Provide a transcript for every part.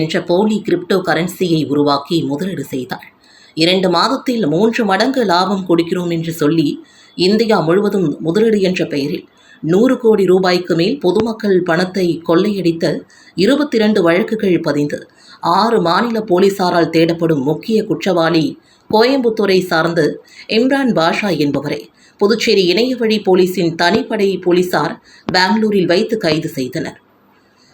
என்ற போலி கிரிப்டோ கரன்சியை உருவாக்கி முதலீடு செய்தாள். இரண்டு மாதத்தில் மூன்று மடங்கு லாபம் கொடுக்கிறோம் என்று சொல்லி இந்தியா முழுவதும் முதலீடு என்ற பெயரில் நூறு கோடி ரூபாய்க்கு மேல் பொதுமக்கள் பணத்தை கொள்ளையடித்த இருபத்தி இரண்டு வழக்குகள் பதிந்து ஆறு மாநில போலீசாரால் தேடப்படும் முக்கிய குற்றவாளி கோயம்புத்தூரை சார்ந்த இம்ரான் பாஷா என்பவரை புதுச்சேரி இணையவழி போலீசின் தனிப்படை போலீசார் பெங்களூரில் வைத்து கைது செய்தனர்.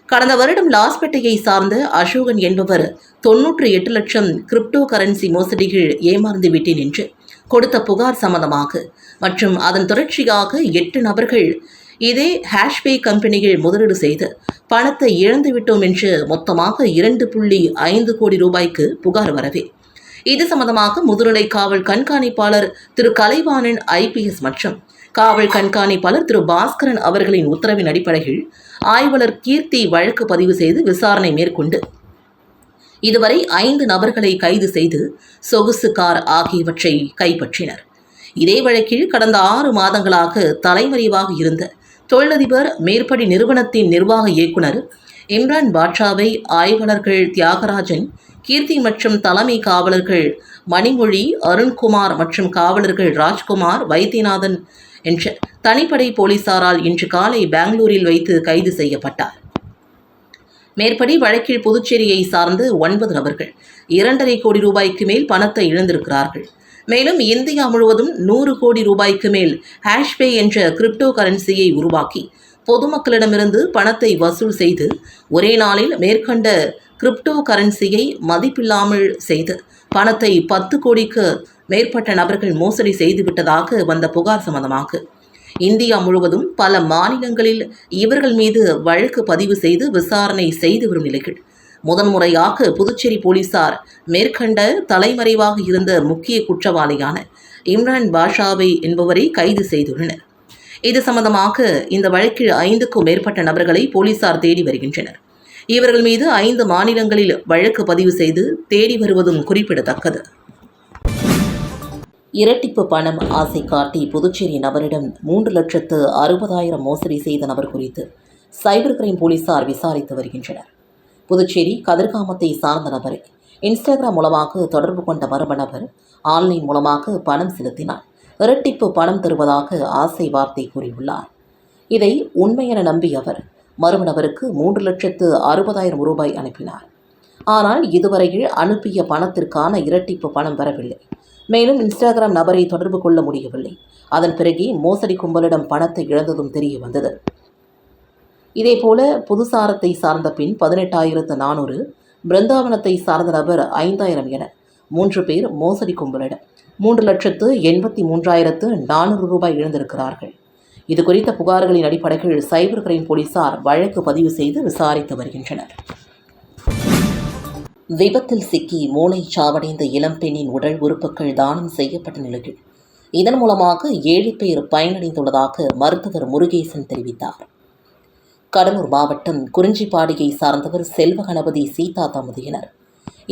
கடந்த வருடம் லாஸ்பேட்டையை சார்ந்த அசோகன் என்பவர் தொன்னூற்று எட்டு லட்சம் கிரிப்டோ கரன்சி மோசடிகள் ஏமாந்து விட்டேன் என்று கொடுத்த புகார் சம்பந்தமாக. மற்றும் அதன் தொடர்ச்சியாக எட்டு நபர்கள் இதே ஹேஷ்பே கம்பெனியில் முதலீடு செய்து பணத்தை இழந்துவிட்டோம் என்று மொத்தமாக இரண்டு புள்ளி ஐந்து கோடி ரூபாய்க்கு புகார் வரவே. இது சம்பந்தமாக முதுநிலை காவல் கண்காணிப்பாளர் திரு கலைவாணன் ஐபிஎஸ் மற்றும் காவல் கண்காணிப்பாளர் திரு பாஸ்கரன் அவர்களின் உத்தரவின் அடிப்படையில் ஆய்வாளர் கீர்த்தி வழக்கு பதிவு செய்து விசாரணை மேற்கொண்டு. இதுவரை ஐந்து நபர்களை கைது செய்து சொகுசு கார் ஆகியவற்றை கைப்பற்றினர். இதே வழக்கில் கடந்த ஆறு மாதங்களாக தலைமறைவாக இருந்த தொழிலதிபர் மேற்படி நிறுவனத்தின் நிர்வாக இயக்குனர் இம்ரான் பாட்ஷாவை ஆய்வாளர்கள் தியாகராஜன் கீர்த்தி மற்றும் தலைமை காவலர்கள் மணிமொழி அருண்குமார் மற்றும் காவலர்கள் ராஜ்குமார் வைத்தியநாதன் என்ற தனிப்படை போலீசாரால் இன்று காலை பெங்களூரில் வைத்து கைது செய்யப்பட்டார். மேற்படி வழக்கில் புதுச்சேரியை சார்ந்த ஒன்பது நபர்கள் இரண்டரை கோடி ரூபாய்க்கு மேல் பணத்தை இழந்திருக்கிறார்கள். மேலும் இந்தியா முழுவதும் நூறு கோடி ரூபாய்க்கு மேல் ஹேஷ்பே என்ற கிரிப்டோ கரன்சியை உருவாக்கி பொதுமக்களிடமிருந்து பணத்தை வசூல் செய்து ஒரே நாளில் மேற்கண்ட கிரிப்டோ கரன்சியை மதிப்பில்லாமல் செய்து பணத்தை பத்து கோடிக்கு மேற்பட்ட நபர்கள் மோசடி செய்துவிட்டதாக வந்த புகார் சம்பந்தமாக. இந்தியா முழுவதும் பல மாநிலங்களில் இவர்கள் மீது வழக்கு பதிவு செய்து விசாரணை செய்து வரும் நிலையில். முதன்முறையாக புதுச்சேரி போலீசார் மேற்கண்ட தலைமறைவாக இருந்த முக்கிய குற்றவாளியான இம்ரான் பாஷாவை என்பவரை கைது செய்துள்ளனர். இது சம்பந்தமாக இந்த வழக்கில் ஐந்துக்கும் மேற்பட்ட நபர்களை போலீசார் தேடி வருகின்றனர். இவர்கள் மீது ஐந்து மாநிலங்களில் வழக்கு பதிவு செய்து தேடி வருவதும் குறிப்பிடத்தக்கது. இரட்டிப்பு பணம் ஆசை காட்டி புதுச்சேரி நபரிடம் மூன்று லட்சத்து அறுபதாயிரம் மோசடி செய்த நபர் குறித்து சைபர் கிரைம் போலீசார் விசாரித்து வருகின்றனர். புதுச்சேரி கதிர்காமத்தை சார்ந்த நபரை இன்ஸ்டாகிராம் மூலமாக தொடர்பு கொண்ட மர்ம நபர் ஆன்லைன் மூலமாக பணம் செலுத்தினார். இரட்டிப்பு பணம் தருவதாக ஆசை வார்த்தை கூறியுள்ளார். இதை உண்மையென நம்பியவர் அவர் மர்ம நபருக்கு மூன்று லட்சத்து அறுபதாயிரம் ரூபாய் அனுப்பினார். ஆனால் இதுவரையில் அனுப்பிய பணத்திற்கான இரட்டிப்பு பணம் வரவில்லை. மேலும் இன்ஸ்டாகிராம் நபரை தொடர்பு கொள்ள முடியவில்லை. அதன் பிறகே மோசடி கும்பலிடம் பணத்தை இழந்ததும் தெரிய வந்தது இதேபோல புதுசாரத்தை சார்ந்த பின் பதினெட்டாயிரத்து நானூறு பிருந்தாவனத்தை சார்ந்த நபர் ஐந்தாயிரம் என மூன்று பேர் மோசடி கும்பலிடம் மூன்று லட்சத்து எண்பத்தி மூன்றாயிரத்து நானூறு ரூபாய் இழந்திருக்கிறார்கள். இது குறித்த புகார்களின் அடிப்படையில் சைபர் கிரைம் போலீசார் வழக்கு பதிவு செய்து விசாரித்து வருகின்றனர். விபத்தில் சிக்கி மூளை சாவடைந்த இளம்பெண்ணின் உடல் உறுப்புகள் தானம் செய்யப்பட்ட நிலையில் இதன் மூலமாக ஏழு பேர் பயனடைந்துள்ளதாக மருத்துவர் முருகேசன் தெரிவித்தார். கடலூர் மாவட்டம் குறிஞ்சிப்பாடியை சார்ந்தவர் செல்வ கணபதி சீதா தம்பதியினர்.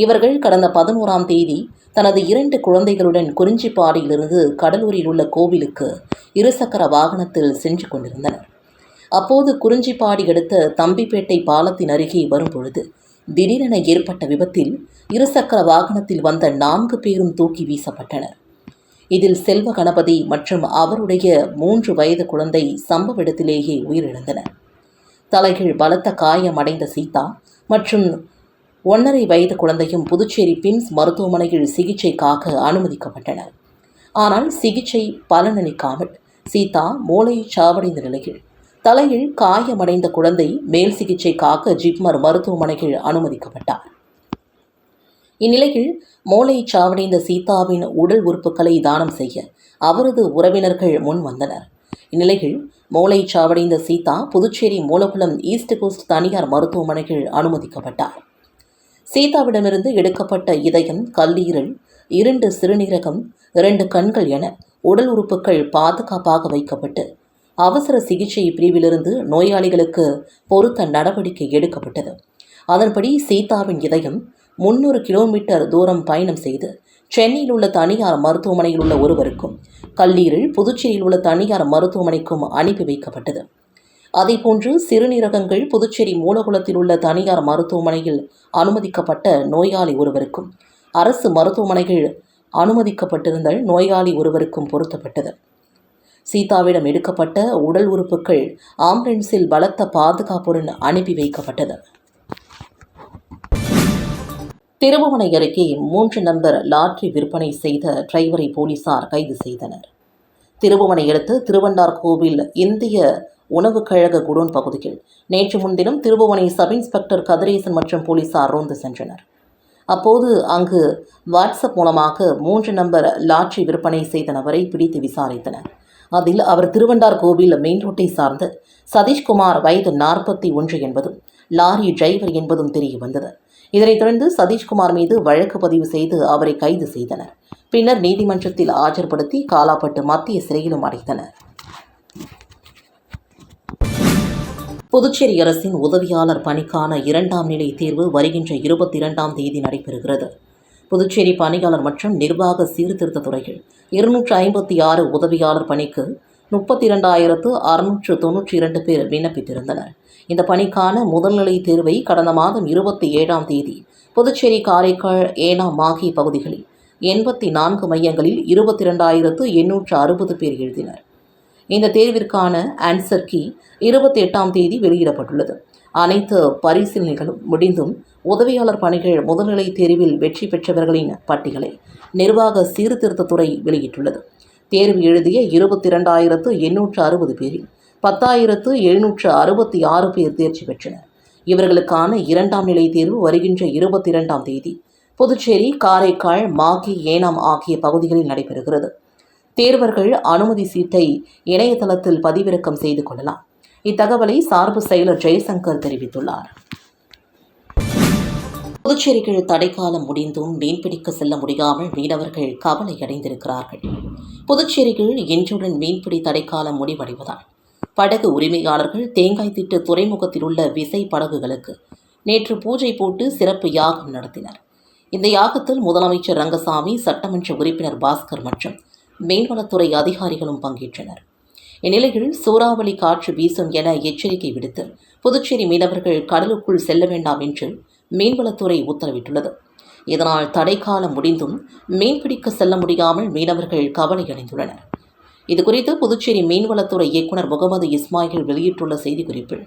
இவர்கள் கடந்த பதினோராம் தேதி தனது இரண்டு குழந்தைகளுடன் குறிஞ்சிப்பாடியிலிருந்து கடலூரில் உள்ள கோவிலுக்கு இருசக்கர வாகனத்தில் சென்று கொண்டிருந்தனர். அப்போது குறிஞ்சிப்பாடி அடுத்த தம்பிப்பேட்டை பாலத்தின் அருகே வரும்பொழுது திடீரென ஏற்பட்ட விபத்தில் இருசக்கர வாகனத்தில் வந்த நான்கு பேரும் தூக்கி வீசப்பட்டனர். இதில் செல்வ கணபதி மற்றும் அவருடைய மூன்று வயது குழந்தை சம்பவ இடத்திலேயே உயிரிழந்தனர் தலைகள் பலத்த காயமடைந்த சீதா மற்றும் ஒன்றரை வயது குழந்தையும் புதுச்சேரி பிம்ஸ் மருத்துவமனையில் சிகிச்சைக்காக அனுமதிக்கப்பட்டனர். ஆனால் சிகிச்சை பலனளிக்காமல் சீதா மூளை சாவடைந்த நிலையில் தலையில் காயமடைந்த குழந்தை மேல் சிகிச்சைக்காக ஜிப்மர் மருத்துவமனையில் அனுமதிக்கப்பட்டார். இந்நிலையில் மூளை சாவடைந்த சீதாவின் உடல் உறுப்புகளை தானம் செய்ய அவரது உறவினர்கள் முன் வந்தனர். இந்நிலையில் மூளை சாவடைந்த சீதா புதுச்சேரி மூலகுளம் ஈஸ்ட் கோஸ்ட் தனியார் மருத்துவமனையில் அனுமதிக்கப்பட்டார். சீதாவிடமிருந்து எடுக்கப்பட்ட இதயம் கல்லீரல் இரண்டு சிறுநீரகம் இரண்டு கண்கள் என உடல் உறுப்புகள் பாதுகாப்பாக வைக்கப்பட்டு அவசர சிகிச்சை பிரிவிலிருந்து நோயாளிகளுக்கு பொருத்த நடவடிக்கை எடுக்கப்பட்டது. அதன்படி சீதாவின் இதயம் முன்னூறு கிலோமீட்டர் தூரம் பயணம் செய்து சென்னையில் உள்ள தனியார் மருத்துவமனையில் உள்ள ஒருவருக்கும் கல்லீரல் புதுச்சேரியில் உள்ள தனியார் மருத்துவமனைக்கும் அனுப்பி வைக்கப்பட்டது. அதேபோன்று சிறுநீரகங்கள் புதுச்சேரி மூலகுளத்தில் உள்ள தனியார் மருத்துவமனையில் அனுமதிக்கப்பட்ட நோயாளி ஒருவருக்கும் அரசு மருத்துவமனைகள் அனுமதிக்கப்பட்டிருந்த நோயாளி ஒருவருக்கும் பொருத்தப்பட்டது. சீதாவிடம் எடுக்கப்பட்ட உடல் உறுப்புகள் ஆம்புலன்ஸில் பலத்த பாதுகாப்புடன் அனுப்பி வைக்கப்பட்டது. திருபுவனை அருகே மூன்று நம்பர் லாட்டரி விற்பனை செய்த டிரைவரை போலீசார் கைது செய்தனர். திருபுவனை அடுத்து திருவண்டார் கோவில் இந்திய உணவுக் கழக குடோன் பகுதியில் நேற்று முன்தினம் திருபுவனை சப் இன்ஸ்பெக்டர் கதிரேசன் மற்றும் போலீசார் ரோந்து சென்றனர். அப்போது அங்கு வாட்ஸ்அப் மூலமாக மூன்று நம்பர் லாட்டரி விற்பனை செய்த நபரை பிடித்து விசாரித்தனர். அதில் அவர் திருவண்டார் கோவில் மெயின் ரோட்டை சார்ந்த சதீஷ்குமார் வயது நாற்பத்தி ஒன்று என்பதும் லாரி டிரைவர் என்பதும் தெரிய வந்தது. இதனைத் தொடர்ந்து சதீஷ்குமார் மீது வழக்கு பதிவு செய்து அவரை கைது செய்தனர். பின்னர் நீதிமன்றத்தில் ஆஜர்படுத்தி காலாப்பட்டு மத்திய சிறையிலும் அடைத்தனர். புதுச்சேரி அரசின் உதவியாளர் பணிக்கான இரண்டாம் நிலை தேர்வு வருகின்ற இருபத்தி இரண்டாம் தேதி நடைபெறுகிறது. புதுச்சேரி பணியாளர் மற்றும் நிர்வாக சீர்திருத்த துறையில் இருநூற்று ஐம்பத்தி ஆறு உதவியாளர் பணிக்கு முப்பத்தி இரண்டாயிரத்து அறுநூற்று தொன்னூற்றி இரண்டு பேர் விண்ணப்பித்திருந்தனர். இந்த பணிக்கான முதல்நிலை தேர்வை கடந்த மாதம் இருபத்தி ஏழாம் தேதி புதுச்சேரி காரைக்கால் ஏனாம் மாகி பகுதிகளில் எண்பத்தி நான்கு மையங்களில் இருபத்தி இரண்டாயிரத்து எண்ணூற்று அறுபது பேர் எழுதினர். இந்த தேர்விற்கான ஆன்சர் கீ இருபத்தி எட்டாம் தேதி வெளியிடப்பட்டுள்ளது. அனைத்து பரிசீலனைகளும் முடிந்தும் உதவியாளர் பணிகள் முதல்நிலை தேர்வில் வெற்றி பெற்றவர்களின் பட்டியலை நிர்வாக சீர்திருத்தத்துறை வெளியிட்டுள்ளது. தேர்வு எழுதிய இருபத்தி இரண்டாயிரத்து எண்ணூற்று அறுபது பேரில் பத்தாயிரத்து எழுநூற்று அறுபத்தி ஆறு பேர் தேர்ச்சி பெற்றனர். இவர்களுக்கான இரண்டாம் நிலை தேர்வு வருகின்ற இருபத்தி இரண்டாம் தேதி. புதுச்சேரி காரைக்கால் மாகி ஏனாம் ஆகிய பகுதிகளில் நடைபெறுகிறது. தேர்வர்கள் அனுமதி சீட்டை இணையதளத்தில் பதிவிறக்கம் செய்து கொள்ளலாம். இத்தகவலை சார்பு செயலர் ஜெயசங்கர் தெரிவித்துள்ளார். புதுச்சேரியில் தடைக்காலம் முடிந்தும் மீன்பிடிக்க செல்ல முடியாமல் மீனவர்கள் கவலை அடைந்திருக்கிறார்கள் புதுச்சேரியில் இன்றுடன் மீன்பிடி தடைக்காலம் முடிவடைவதால் படகு உரிமையாளர்கள் தேங்காய் திட்டு துறைமுகத்தில் உள்ள விசை படகுகளுக்கு நேற்று பூஜை போட்டு சிறப்பு யாகம் நடத்தினர். இந்த யாகத்தில் முதலமைச்சர் ரங்கசாமி சட்டமன்ற உறுப்பினர் பாஸ்கர் மற்றும் மீன்வளத்துறை அதிகாரிகளும் பங்கேற்றனர். இந்நிலையில் சூறாவளி காற்று வீசும் என எச்சரிக்கை விடுத்து புதுச்சேரி மீனவர்கள் கடலுக்குள் செல்ல வேண்டாம் என்று மீன்வளத்துறை உத்தரவிட்டுள்ளது. இதனால் தடைக்காலம் முடிந்தும் மீன்பிடிக்க செல்ல முடியாமல் மீனவர்கள் கவலையடைந்துள்ளனர். இதுகுறித்து புதுச்சேரி மீன்வளத்துறை இயக்குநர் முகமது இஸ்மாயில் வெளியிட்டுள்ள செய்திக்குறிப்பில்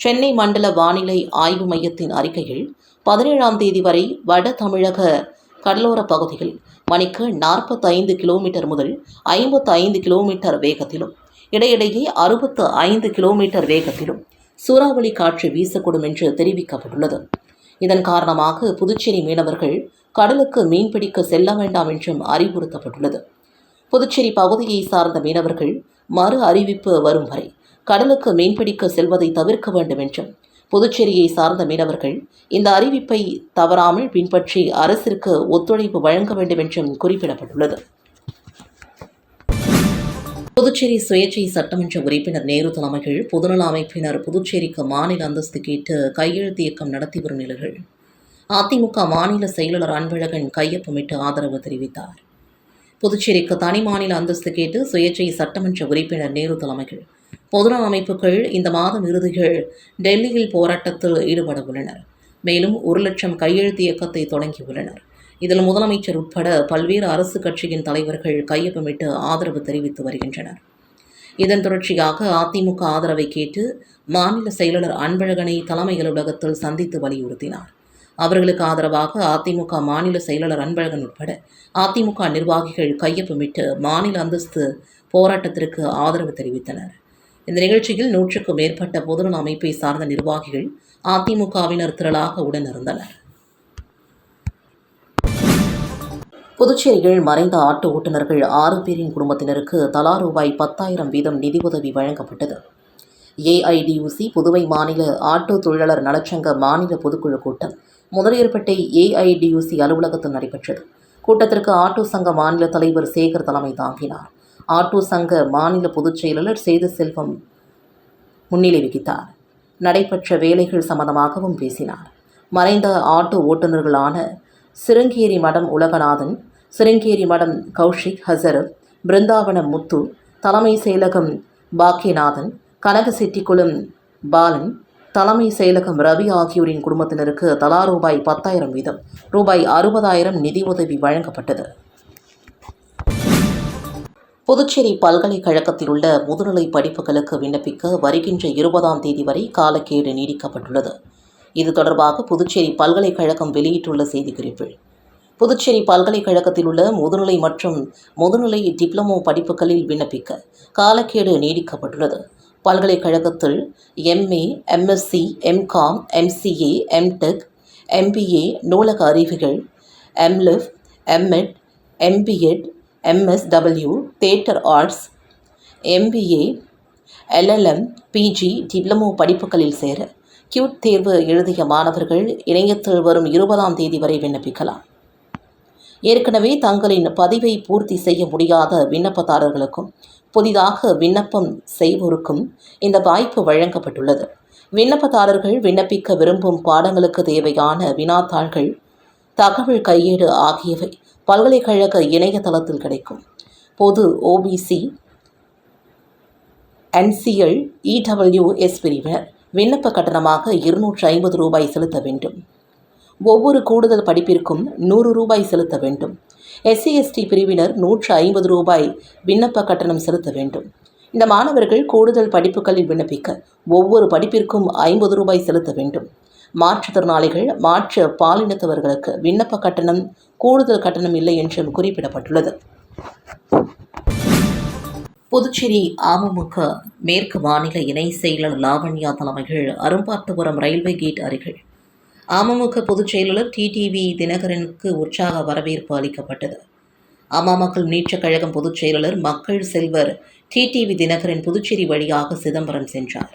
சென்னை மண்டல வானிலை ஆய்வு மையத்தின் அறிக்கையில் பதினேழாம் தேதி வரை வட தமிழக கடலோர பகுதிகள் மணிக்கு நாற்பத்தைந்து கிலோமீட்டர் முதல் ஐம்பத்து ஐந்து கிலோமீட்டர் வேகத்திலும் இடையிடையே அறுபத்து ஐந்து கிலோமீட்டர் வேகத்திலும் சூறாவளி காற்று வீசக்கூடும் என்று தெரிவிக்கப்பட்டுள்ளது. இதன் காரணமாக புதுச்சேரி மீனவர்கள் கடலுக்கு மீன்பிடிக்க செல்ல வேண்டாம் என்றும் அறிவுறுத்தப்பட்டுள்ளது. புதுச்சேரி பகுதியை சார்ந்த மீனவர்கள் மறு அறிவிப்பு வரும் வரை கடலுக்கு மீன்பிடிக்க செல்வதை தவிர்க்க வேண்டும் என்றும் புதுச்சேரியை சார்ந்த மீனவர்கள் இந்த அறிவிப்பை தவறாமல் பின்பற்றி அரசிற்கு ஒத்துழைப்பு வழங்க வேண்டும் என்றும் குறிப்பிடப்பட்டுள்ளது. புதுச்சேரி சுயேட்சை சட்டமன்ற உறுப்பினர் நேரு தலைமையில் பொதுநல அமைப்பினர் புதுச்சேரிக்கு மாநில அந்தஸ்து கேட்டு கையெழுத்து இயக்கம் நடத்தி வரும் நிலையில் அதிமுக மாநில செயலாளர் அன்பழகன் கையொப்பமிட்டு ஆதரவு தெரிவித்தார். புதுச்சேரிக்கு தனி மாநில அந்தஸ்து கேட்டு சுயேட்சை சட்டமன்ற உறுப்பினர் நேரு தலைமையில் பொதுநல அமைப்புகள் இந்த மாதம் இறுதியில் டெல்லியில் போராட்டத்தில் ஈடுபட உள்ளனர். மேலும் ஒரு லட்சம் கையெழுத்து இயக்கத்தை தொடங்கியுள்ளனர் இதில் முதலமைச்சர் உட்பட பல்வேறு அரசு கட்சியின் தலைவர்கள் கையொப்பமிட்டு ஆதரவு தெரிவித்து வருகின்றனர். இதன் தொடர்ச்சியாக அதிமுக ஆதரவை கேட்டு மாநில செயலாளர் அன்பழகனை தலைமை அலுவலகத்தில் சந்தித்து வலியுறுத்தினார். அவர்களுக்கு ஆதரவாக அதிமுக மாநில செயலாளர் அன்பழகன் உட்பட அதிமுக நிர்வாகிகள் கையொப்பமிட்டு மாநில அந்தஸ்து போராட்டத்திற்கு ஆதரவு தெரிவித்தனர். இந்த நிகழ்ச்சியில் நூற்றுக்கும் மேற்பட்ட பொதுநல அமைப்பை சார்ந்த நிர்வாகிகள் அதிமுகவினர் திரளாக உடனிருந்தனர். புதுச்சேரியில் மறைந்த ஆட்டோ ஓட்டுநர்கள் ஆறு பேரின் குடும்பத்தினருக்கு தலா ரூபாய் பத்தாயிரம் வீதம் நிதியுதவி வழங்கப்பட்டது. ஏஐடியூசி புதுவை மாநில ஆட்டோ தொழிலாளர் நலச்சங்க மாநில பொதுக்குழு கூட்டம் முதலியர்பேட்டை ஏஐடியூசி அலுவலகத்தில் நடைபெற்றது. கூட்டத்திற்கு ஆட்டோ சங்க மாநில தலைவர் சேகர் தலைமை தாங்கினார். ஆட்டோ சங்க மாநில பொதுச் செயலாளர் சேது செல்வம் முன்னிலை வகித்தார். நடைபெற்ற வேலைகள் சம்பந்தமாகவும் பேசினார். மறைந்த ஆட்டோ ஓட்டுநர்களான சிருங்கேரி மடம் உலகநாதன் சிருங்கேரி மடம் கௌஷிக் ஹசரத் பிருந்தாவனம் முத்து தலைமை செயலகம் பாக்கியநாதன் கனகசெட்டிக்குளம் பாலன் தலைமை செயலகம் ரவி ஆகியோரின் குடும்பத்தினருக்கு தலா ரூபாய் பத்தாயிரம் வீதம் ரூபாய் அறுபதாயிரம் நிதியுதவி வழங்கப்பட்டது. புதுச்சேரி பல்கலைக்கழகத்தில் உள்ள முதுநிலை படிப்புகளுக்கு விண்ணப்பிக்க வருகின்ற இருபதாம் தேதி வரை காலக்கேடு நீடிக்கப்பட்டுள்ளது. இது தொடர்பாக புதுச்சேரி பல்கலைக்கழகம் வெளியிட்டுள்ள செய்திக்குறிப்பில் புதுச்சேரி பல்கலைக்கழகத்தில் உள்ள முதுநிலை மற்றும் முதுநிலை டிப்ளமோ படிப்புகளில் விண்ணப்பிக்க காலக்கேடு நீடிக்கப்பட்டுள்ளது. பல்கலைக்கழகத்தில் MA MSc MCom MCA MTech MBA நூலக அறிவிகள் MLib MEd MPEd MSW theatre arts MBA LLM PG diploma படிப்புகளில் சேர கியூட் தேர்வு எழுதிய மாணவர்கள் இணையத்தில் வரும் இருபதாம் தேதி வரை விண்ணப்பிக்கலாம். ஏற்கனவே தங்களின் பதிவை பூர்த்தி செய்ய முடியாத விண்ணப்பதாரர்களுக்கும் புதிதாக விண்ணப்பம் செய்வோருக்கும் இந்த வாய்ப்பு வழங்கப்பட்டுள்ளது. விண்ணப்பதாரர்கள் விண்ணப்பிக்க விரும்பும் பாடங்களுக்கு தேவையான வினாத்தாள்கள் தகவல் கையேடு ஆகியவை பல்கலைக்கழக இணையதளத்தில் கிடைக்கும். பொது ஓபிசி என்சிஎல் இடபிள்யூஎஸ் பிரிவினர் விண்ணப்ப கட்டணமாக இருநூற்று ஐம்பது ரூபாய் செலுத்த வேண்டும். ஒவ்வொரு கூடுதல் படிப்பிற்கும் நூறு ரூபாய் செலுத்த வேண்டும். எஸ்சி எஸ்டி பிரிவினர் நூற்று ஐம்பது ரூபாய் விண்ணப்ப கட்டணம் செலுத்த வேண்டும். இந்த மாணவர்கள் கூடுதல் படிப்புகளில் விண்ணப்பிக்க ஒவ்வொரு படிப்பிற்கும் ஐம்பது ரூபாய் செலுத்த வேண்டும். மாற்றுத்திறனாளிகள் மாற்று பாலினத்தவர்களுக்கு விண்ணப்ப கட்டணம் கூடுதல் கட்டணம் இல்லை என்றும் குறிப்பிடப்பட்டுள்ளது. புதுச்சேரி அமமுக மேற்கு மாநில இணை செயலர் லாவண்யா தலைமையில் அரும்பார்த்தபுரம் ரயில்வே கேட் அருகில் அமமுக பொதுச் செயலாளர் டிடிவி தினகரனுக்கு உற்சாக வரவேற்பு அளிக்கப்பட்டது. அமமக்கள் முன்னேற்றக் கழகம் பொதுச் செயலாளர் மக்கள் செல்வர் டிடிவி தினகரன் புதுச்சேரி வழியாக சிதம்பரம் சென்றார்.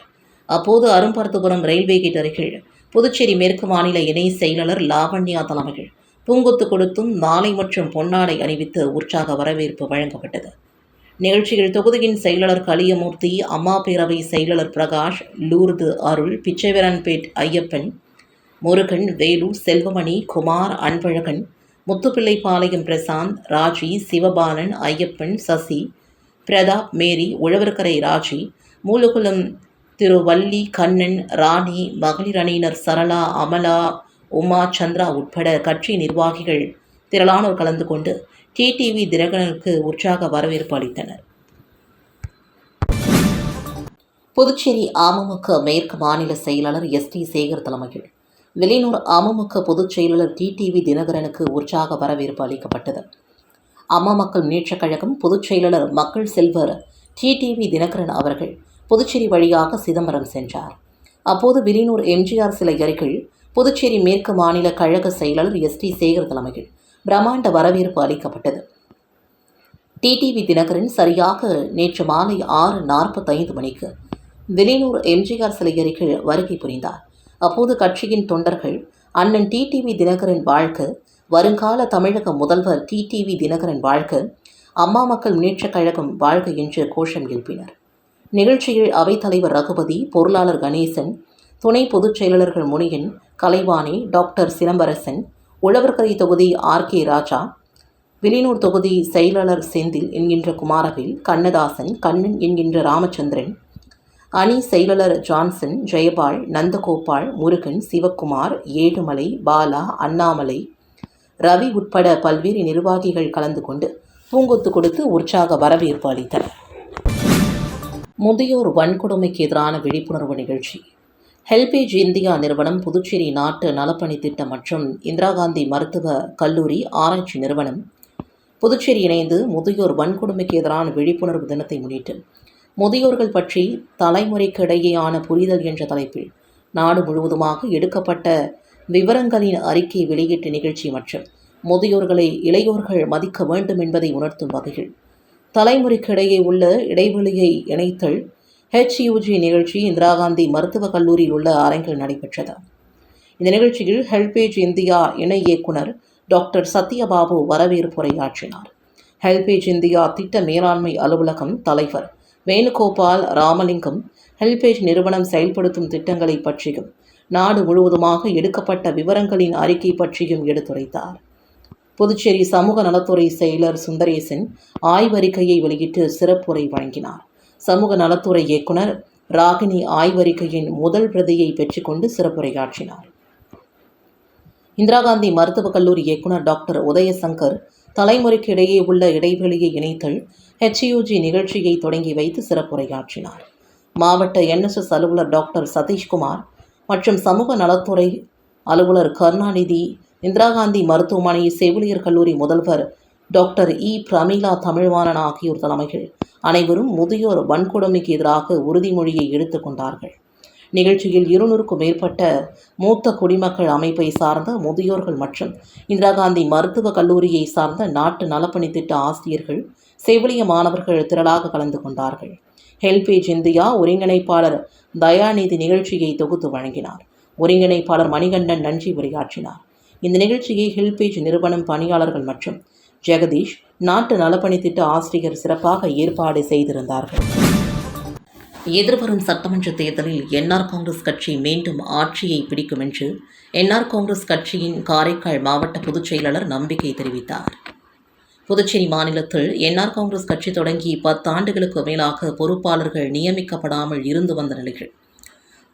அப்போது அரும்பார்த்தபுரம் ரயில்வே கேட் அருகில் புதுச்சேரி மேற்கு மாநில இணை செயலாளர் லாவண்யா தலைமையில் பூங்கொத்து கொடுத்தும் நாளை மற்றும் பொன்னாடை அணிவித்து உற்சாக வரவேற்பு வழங்கப்பட்டது. நிகழ்ச்சியில் தொகுதியின் செயலாளர் கலியமூர்த்தி அம்மா பேரவை செயலாளர் பிரகாஷ் லூர்து அருள் பிச்சைவரன்பேட் ஐயப்பன் முருகன் வேலு செல்வமணி குமார் அன்பழகன் முத்துப்பிள்ளைப்பாளையம் பிரசாந்த் ராஜி சிவபாலன் ஐயப்பன் சசி பிரதாப் மேரி உழவர்கரை ராஜி மூலகுளம் திரு வள்ளி கண்ணன் ராணி மகளிர் அணியினர் சரளா அமலா உமா சந்திரா உட்பட கட்சி நிர்வாகிகள் திரளானோர் கலந்து கொண்டு டிடிவி தினகரனுக்கு உற்சாக வரவேற்பு அளித்தனர். புதுச்சேரி அமமுக மேற்கு மாநில செயலாளர் எஸ் டி சேகர் தலைமையில் வெளியூர் அமமுக பொதுச் செயலாளர் டிடிவி தினகரனுக்கு உற்சாக வரவேற்பு அளிக்கப்பட்டது. அம்மா மக்கள் முன்னேற்றக் கழகம் பொதுச் செயலாளர் மக்கள் செல்வர் டிடிவி தினகரன் அவர்கள் புதுச்சேரி வழியாக சிதம்பரம் சென்றார். அப்போது வெளியூர் எம்ஜிஆர் சிலை அருகில் புதுச்சேரி மேற்கு மாநில கழக செயலாளர் எஸ் டி சேகர் தலைமையில் பிரம்மாண்ட வரவேற்பு அளிக்கப்பட்டது. டிடிவி தினகரன் சரியாக நேற்று மாலை ஆறு நாற்பத்தைந்து மணிக்கு வெளியூர் எம்ஜிஆர் சிலை அருகில் வருகை புரிந்தார். அப்போது கட்சியின் தொண்டர்கள் அண்ணன் டிடிவி தினகரன் வாழ்க வருங்கால தமிழக முதல்வர் டிடிவி தினகரன் வாழ்க அம்மா மக்கள் முன்னேற்றக் கழகம் வாழ்க என்று கோஷம் எழுப்பினர். நிகழ்ச்சியில் அவைத்தலைவர் ரகுபதி பொருளாளர் கணேசன் துணை பொதுச் செயலாளர்கள் முனியன் கலைவாணி டாக்டர் சிலம்பரசன் உழவர்கரை தொகுதி ஆர். கே. ராஜா விலினூர் தொகுதி செயலாளர் செந்தில் என்கின்ற குமாரவேல் கண்ணதாசன் கண்ணன் என்கின்ற ராமச்சந்திரன் அணி செயலாளர் ஜான்சன் ஜெயபால் நந்தகோபால் முருகன் சிவக்குமார் ஏழுமலை பாலா அண்ணாமலை ரவி உட்பட பல்வேறு நிர்வாகிகள் கலந்து கொண்டு பூங்கொத்து கொடுத்து உற்சாக வரவேற்பு அளித்தனர். முதியோர் வன்கொடுமைக்கு எதிரான விழிப்புணர்வு நிகழ்ச்சி. ஹெல்பேஜ் இந்தியா நிறுவனம் புதுச்சேரி நாட்டு நலப்பணி திட்டம் மற்றும் இந்திரா காந்தி மருத்துவ கல்லூரி ஆராய்ச்சி நிறுவனம் புதுச்சேரி இணைந்து முதியோர் வன்கொடுமைக்கு எதிரான விழிப்புணர்வு தினத்தை முன்னிட்டு முதியோர்கள் பற்றி தலைமுறைக்கு இடையேயான புரிதல் என்ற தலைப்பில் நாடு முழுவதுமாக எடுக்கப்பட்ட விவரங்களின் அறிக்கை வெளியீட்டு நிகழ்ச்சி மற்றும் முதியோர்களை இளையோர்கள் மதிக்க வேண்டும் என்பதை உணர்த்தும் வகையில் தலைமுறைக்கு இடையே உள்ள இடைவெளியை இணைத்தல் ஹெச்யூஜி நிகழ்ச்சி இந்திரா காந்தி மருத்துவக் கல்லூரியில் உள்ள அரங்கில் நடைபெற்றது. இந்த நிகழ்ச்சியில் ஹெல்பேஜ் இந்தியா இணை இயக்குனர் டாக்டர் சத்யபாபு வரவேற்புரையாற்றினார் ஹெல்பேஜ் இந்தியா திட்ட மேலாண்மை அலுவலகம் தலைவர் வேணுகோபால் ராமலிங்கம் ஹெல்பேஜ் நிறுவனம் செயல்படுத்தும் திட்டங்களை பற்றியும் நாடு முழுவதுமாக எடுக்கப்பட்ட விவரங்களின் அறிக்கை பற்றியும் எடுத்துரைத்தார். புதுச்சேரி சமூக நலத்துறை செயலர் சுந்தரேசன் ஆய்வறிக்கையை வெளியிட்டு சிறப்புரை வழங்கினார். சமூக நலத்துறை இயக்குனர் ராகினி ஆய்வறிக்கையின் முதல் பிரதியை பெற்றுக்கொண்டு சிறப்புரையாற்றினார். இந்திரா காந்தி மருத்துவக் கல்லூரி இயக்குனர் டாக்டர் உதயசங்கர் தலைமுறைக்கு இடையே உள்ள இடைவெளியை இணைத்தல் ஹெச்யூஜி நிகழ்ச்சியை தொடங்கி வைத்து சிறப்புரையாற்றினார். மாவட்ட என்எஸ்எஸ் அலுவலர் டாக்டர் சதீஷ்குமார் மற்றும் சமூக நலத்துறை அலுவலர் கருணாநிதி இந்திரா காந்தி மருத்துவமனை செவிலியர் கல்லூரி முதல்வர் டாக்டர் இ. பிரமிளா தமிழ்வாணன் ஆகியோர் தலைமையில் அனைவரும் முதியோர் வன்கொடுமைக்கு எதிராக உறுதிமொழியை எடுத்துக்கொண்டார்கள் நிகழ்ச்சியில் இருநூறுக்கும் மேற்பட்ட மூத்த குடிமக்கள் அமைப்பை சார்ந்த முதியோர்கள் மற்றும் இந்திரா காந்தி மருத்துவக் கல்லூரியை சார்ந்த நாட்டு நலப்பணி திட்ட ஆசிரியர்கள் செவிலிய மாணவர்கள் திரளாக கலந்து கொண்டார்கள். ஹெல்பேஜ் இந்தியா ஒருங்கிணைப்பாளர் தயாநிதி நிகழ்ச்சியை தொகுத்து வழங்கினார். ஒருங்கிணைப்பாளர் மணிகண்டன் நன்றி உரையாற்றினார். இந்த நிகழ்ச்சியை ஹெல்பேஜ் நிறுவனம் பணியாளர்கள் மற்றும் ஜெகதீஷ் நாட்டு நலப்பணி திட்ட ஆசிரியர் சிறப்பாக ஏற்பாடு செய்திருந்தார்கள் எதிர்வரும் சட்டமன்ற தேர்தலில் என்ஆர் காங்கிரஸ் கட்சி மீண்டும் ஆட்சியை பிடிக்கும் என்று என்ஆர் காங்கிரஸ் கட்சியின் காரைக்கால் மாவட்ட பொதுச் செயலாளர் நம்பிக்கை தெரிவித்தார். புதுச்சேரி மாநிலத்தில் என்ஆர் காங்கிரஸ் கட்சி தொடங்கி பத்தாண்டுகளுக்கு மேலாக பொறுப்பாளர்கள் நியமிக்கப்படாமல் இருந்து வந்த நிலையில்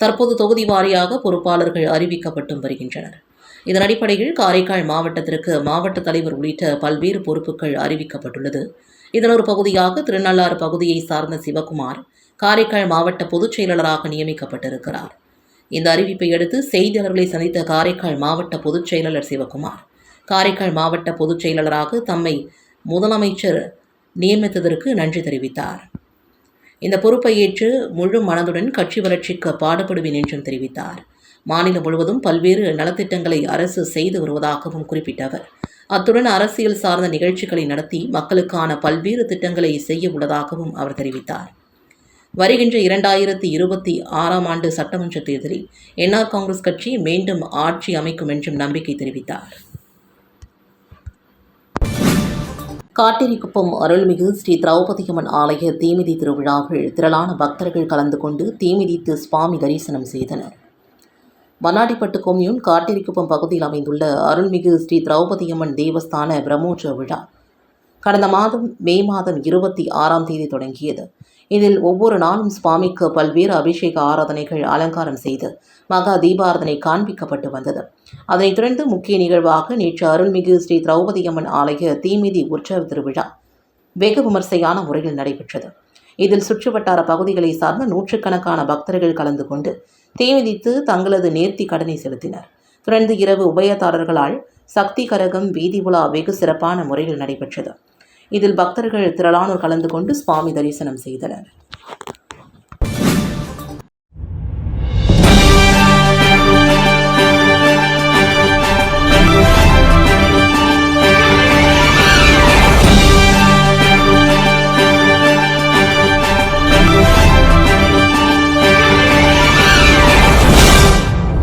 தற்போது தொகுதி வாரியாக பொறுப்பாளர்கள் அறிவிக்கப்பட்டும் வருகின்றனர். இதன் அடிப்படையில் காரைக்கால் மாவட்டத்திற்கு மாவட்ட தலைவர் உள்ளிட்ட பல்வேறு பொறுப்புகள் அறிவிக்கப்பட்டுள்ளது. இதன் ஒரு பகுதியாக திருநள்ளாறு பகுதியை சார்ந்த சிவகுமார் காரைக்கால் மாவட்ட பொதுச் செயலாளராக நியமிக்கப்பட்டிருக்கிறார். இந்த அறிவிப்பை அடுத்து செய்தியாளர்களை சந்தித்த காரைக்கால் மாவட்ட பொதுச் செயலாளர் சிவகுமார் காரைக்கால் மாவட்ட பொதுச் செயலாளராக தம்மை முதலமைச்சர் நியமித்ததற்கு நன்றி தெரிவித்தார். இந்த பொறுப்பை ஏற்று முழு மனதுடன் கட்சி வளர்ச்சிக்கு பாடுபடுவேன் என்றும் தெரிவித்தார். மாநிலம் முழுவதும் பல்வேறு நலத்திட்டங்களை அரசு செய்து வருவதாகவும் குறிப்பிட்ட அவர் அத்துடன் அரசியல் சார்ந்த நிகழ்ச்சிகளை நடத்தி மக்களுக்கான பல்வேறு திட்டங்களை செய்ய உள்ளதாகவும் அவர் தெரிவித்தார். வருகின்ற இரண்டாயிரத்தி இருபத்தி ஆறாம் ஆண்டு சட்டமன்ற தேர்தலில் என்ஆர் காங்கிரஸ் கட்சி மீண்டும் ஆட்சி அமைக்கும் என்றும் நம்பிக்கை தெரிவித்தார். காட்டேரிக்குப்பம் அருள்மிகு ஸ்ரீ திரௌபதியம்மன் ஆலய தீமிதி திருவிழாவில் திரளான பக்தர்கள் கலந்து கொண்டு தீமிதித்து சுவாமி தரிசனம் செய்தனர். மண்ணாடிப்பட்டு கொம்யூன் காட்டிரிக்குப்பம் பகுதியில் அமைந்துள்ள அருள்மிகு ஸ்ரீ திரௌபதியம்மன் தேவஸ்தான பிரம்மோற்சவ விழா கடந்த மாதம் மே மாதம் இருபத்தி ஆறாம் தேதி தொடங்கியது. இதில் ஒவ்வொரு நாளும் சுவாமிக்கு பல்வேறு அபிஷேக ஆராதனைகள் அலங்காரம் செய்து மகா தீபாராதனை காண்பிக்கப்பட்டு வந்தது. அதனைத் தொடர்ந்து முக்கிய நிகழ்வாக நேற்று அருள்மிகு ஸ்ரீ திரௌபதியம்மன் ஆலய தீமிதி உற்சவ திருவிழா வெகு விமர்சையான முறையில் நடைபெற்றது. இதில் சுற்றுவட்டார பகுதிகளை சார்ந்த நூற்றுக்கணக்கான பக்தர்கள் கலந்து கொண்டு தீமிதித்து தங்களது நேர்த்தி கடனை செலுத்தினர். தொடர்ந்து இரவு உபயதாரர்களால் சக்தி கரகம் வீதி உலா வெகு சிறப்பான முறையில் நடைபெற்றது. இதில் பக்தர்கள் திரளானோர் கலந்து கொண்டு சுவாமி தரிசனம் செய்தனர்.